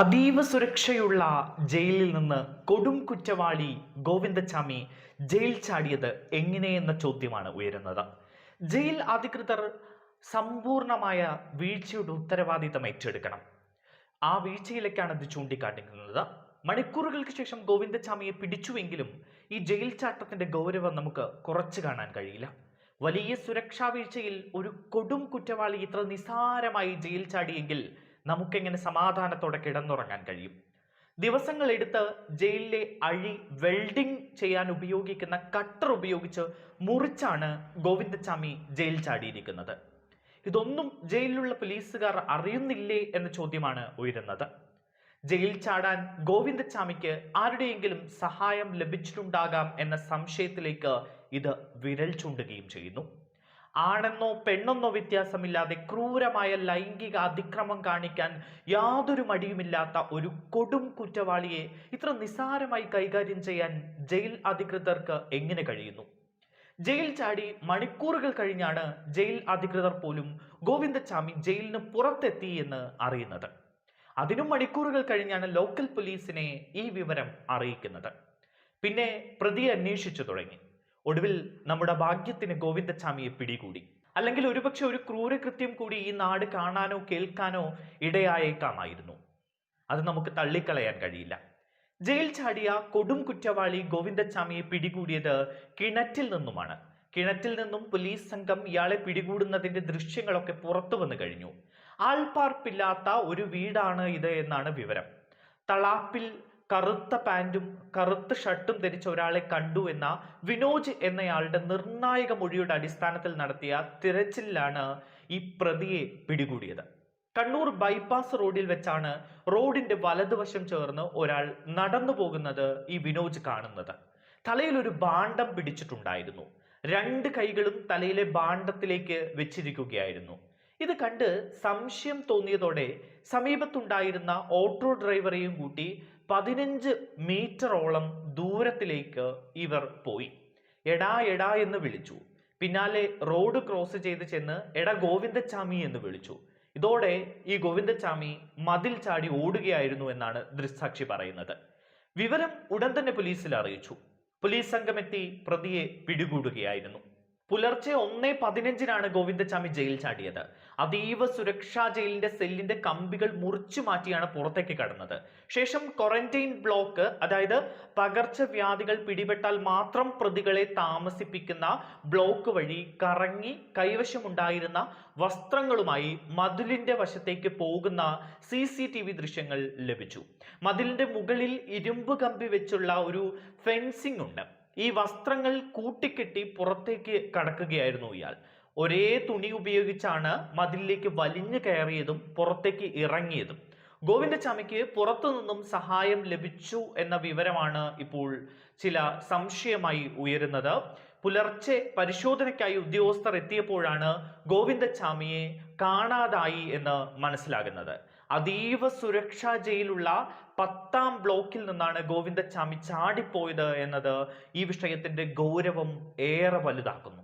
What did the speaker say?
അതീവ സുരക്ഷയുള്ള ജയിലിൽ നിന്ന് കൊടും കുറ്റവാളി ഗോവിന്ദച്ചാമി ജയിൽ ചാടിയത് എങ്ങനെയെന്ന ചോദ്യമാണ് ഉയരുന്നത്. ജയിൽ അധികൃതർ സമ്പൂർണമായ വീഴ്ചയുടെ ഉത്തരവാദിത്തം ഏറ്റെടുക്കണം. ആ വീഴ്ചയിലേക്കാണ് ഇത് ചൂണ്ടിക്കാട്ടിക്കുന്നത് മണിക്കൂറുകൾക്ക് ശേഷം ഗോവിന്ദച്ചാമിയെ പിടിച്ചുവെങ്കിലും ഈ ജയിൽ ചാട്ടത്തിന്റെ ഗൗരവം നമുക്ക് കുറച്ച് കാണാൻ കഴിയില്ല. വലിയ സുരക്ഷാ വീഴ്ചയിൽ ഒരു കൊടും കുറ്റവാളി ഇത്ര നിസാരമായി ജയിൽ ചാടിയെങ്കിൽ നമുക്കെങ്ങനെ സമാധാനത്തോടെ കിടന്നുറങ്ങാൻ കഴിയും? ദിവസങ്ങൾ എടുത്ത് ജയിലിലെ അഴി വെൽഡിംഗ് ചെയ്യാൻ ഉപയോഗിക്കുന്ന കട്ടർ ഉപയോഗിച്ച് മുറിച്ചാണ് ഗോവിന്ദച്ചാമി ജയിൽ ചാടിയിരിക്കുന്നത്. ഇതൊന്നും ജയിലിലുള്ള പോലീസുകാർ അറിയുന്നില്ലേ എന്ന ചോദ്യമാണ് ഉയരുന്നത്. ജയിൽ ചാടാൻ ഗോവിന്ദച്ചാമിക്ക് ആരുടെയെങ്കിലും സഹായം ലഭിച്ചിട്ടുണ്ടാകാം എന്ന സംശയത്തിലേക്ക് ഇത് വിരൽ ചൂണ്ടുകയും ചെയ്യുന്നു. ആണെന്നോ പെണ്ണെന്നോ വ്യത്യാസമില്ലാതെ ക്രൂരമായ ലൈംഗിക അതിക്രമം കാണിക്കാൻ യാതൊരു മടിയുമില്ലാത്ത ഒരു കൊടും കുറ്റവാളിയെ ഇത്ര നിസ്സാരമായി കൈകാര്യം ചെയ്യാൻ ജയിൽ അധികൃതർക്ക് എങ്ങനെ കഴിയുന്നു? ജയിൽ ചാടി മണിക്കൂറുകൾ കഴിഞ്ഞാണ് ജയിൽ അധികൃതർ പോലും ഗോവിന്ദച്ചാമി ജയിലിന് പുറത്തെത്തി എന്ന് അറിയുന്നത്. അതിനും മണിക്കൂറുകൾ കഴിഞ്ഞാണ് ലോക്കൽ പോലീസിനെ ഈ വിവരം അറിയിക്കുന്നത്. പിന്നെ പ്രതിയെ അന്വേഷിച്ചു തുടങ്ങി. ഒടുവിൽ നമ്മുടെ ഭാഗ്യത്തിന് ഗോവിന്ദസ്വാമിയെ പിടികൂടി. അല്ലെങ്കിൽ ഒരുപക്ഷെ ഒരു ക്രൂരകൃത്യം കൂടി ഈ നാട് കാണാനോ കേൾക്കാനോ ഇടയായേക്കാമായിരുന്നു. അത് നമുക്ക് തള്ളിക്കളയാൻ കഴിയില്ല. ജയിൽ ചാടിയ കൊടും കുറ്റവാളി ഗോവിന്ദസ്വാമിയെ പിടികൂടിയത് കിണറ്റിൽ നിന്നുമാണ്. കിണറ്റിൽ നിന്നും പോലീസ് സംഘം ഇയാളെ പിടികൂടുന്നതിന്റെ ദൃശ്യങ്ങളൊക്കെ പുറത്തു വന്നു കഴിഞ്ഞു. ആൾപാർപ്പില്ലാത്ത ഒരു വീടാണ് ഇത് എന്നാണ് വിവരം. തളാപ്പിൽ കറുത്ത പാന്റും കറുത്ത ഷർട്ടും ധരിച്ച ഒരാളെ കണ്ടു എന്ന വിനോജ് എന്നയാളുടെ നിർണായക മൊഴിയുടെ അടിസ്ഥാനത്തിൽ നടത്തിയ തിരച്ചിലാണ് ഈ പ്രതിയെ പിടികൂടിയത്. കണ്ണൂർ ബൈപ്പാസ് റോഡിൽ വെച്ചാണ് റോഡിന്റെ വലതുവശം ചേർന്ന് ഒരാൾ നടന്നു പോകുന്നത് ഈ വിനോജ് കാണുന്നത്. തലയിൽ ഒരു ഭാണ്ഡം പിടിച്ചിട്ടുണ്ടായിരുന്നു. രണ്ട് കൈകളും തലയിലെ ഭാണ്ഡത്തിലേക്ക് വെച്ചിരിക്കുകയായിരുന്നു. ഇത് കണ്ട് സംശയം തോന്നിയതോടെ സമീപത്തുണ്ടായിരുന്ന ഓട്ടോ ഡ്രൈവറെയും കൂട്ടി പതിനഞ്ച് മീറ്ററോളം ദൂരത്തിലേക്ക് ഇവർ പോയി. എടാ എടാ എന്ന് വിളിച്ചു. പിന്നാലെ റോഡ് ക്രോസ് ചെയ്ത് ചെന്ന് എടാ ഗോവിന്ദച്ചാമി എന്ന് വിളിച്ചു. ഇതോടെ ഈ ഗോവിന്ദച്ചാമി മതിൽ ചാടി ഓടുകയായിരുന്നു എന്നാണ് ദൃക്സാക്ഷി പറയുന്നത്. വിവരം ഉടൻ തന്നെ പോലീസിൽ അറിയിച്ചു. പോലീസ് സംഘമെത്തി പ്രതിയെ പിടികൂടുകയായിരുന്നു. പുലർച്ചെ ഒന്നേ പതിനഞ്ചിനാണ് ഗോവിന്ദച്ചാമി ജയിൽ ചാടിയത്. അതീവ സുരക്ഷാ ജയിലിന്റെ സെല്ലിന്റെ കമ്പികൾ മുറിച്ചു മാറ്റിയാണ് പുറത്തേക്ക് കടന്നത്. ശേഷം ക്വാറന്റൈൻ ബ്ലോക്ക് അതായത് പകർച്ചവ്യാധികൾ പിടിപെട്ടാൽ മാത്രം പ്രതികളെ താമസിപ്പിക്കുന്ന ബ്ലോക്ക് വഴി കറങ്ങി കൈവശമുണ്ടായിരുന്ന വസ്ത്രങ്ങളുമായി മതിലിന്റെ വശത്തേക്ക് പോകുന്ന സി സി ടി വി ദൃശ്യങ്ങൾ ലഭിച്ചു. മതിലിന്റെ മുകളിൽ ഇരുമ്പ് കമ്പി വെച്ചുള്ള ഒരു ഫെൻസിംഗ് ഉണ്ട്. ഈ വസ്ത്രങ്ങൾ കൂട്ടിക്കെട്ടി പുറത്തേക്ക് കടക്കുകയായിരുന്നു ഇയാൾ. ഒരേ തുണി ഉപയോഗിച്ചാണ് മതിലിലേക്ക് വലിഞ്ഞു കയറിയതും പുറത്തേക്ക് ഇറങ്ങിയതും. ഗോവിന്ദച്ചാമിക്ക് പുറത്തു നിന്നും സഹായം ലഭിച്ചു എന്ന വിവരമാണ് ഇപ്പോൾ ചില സംശയമായി ഉയരുന്നത്. പുലർച്ചെ പരിശോധനയ്ക്കായി ഉദ്യോഗസ്ഥർ എത്തിയപ്പോഴാണ് ഗോവിന്ദച്ചാമിയെ കാണാതായി എന്ന് മനസ്സിലാകുന്നത്. അതീവ സുരക്ഷാ ജയിലുള്ള പത്താം ബ്ലോക്കിൽ നിന്നാണ് ഗോവിന്ദച്ചാമി ചാടിപ്പോയത് എന്നത് ഈ വിഷയത്തിന്റെ ഗൗരവം ഏറെ വലുതാക്കുന്നു.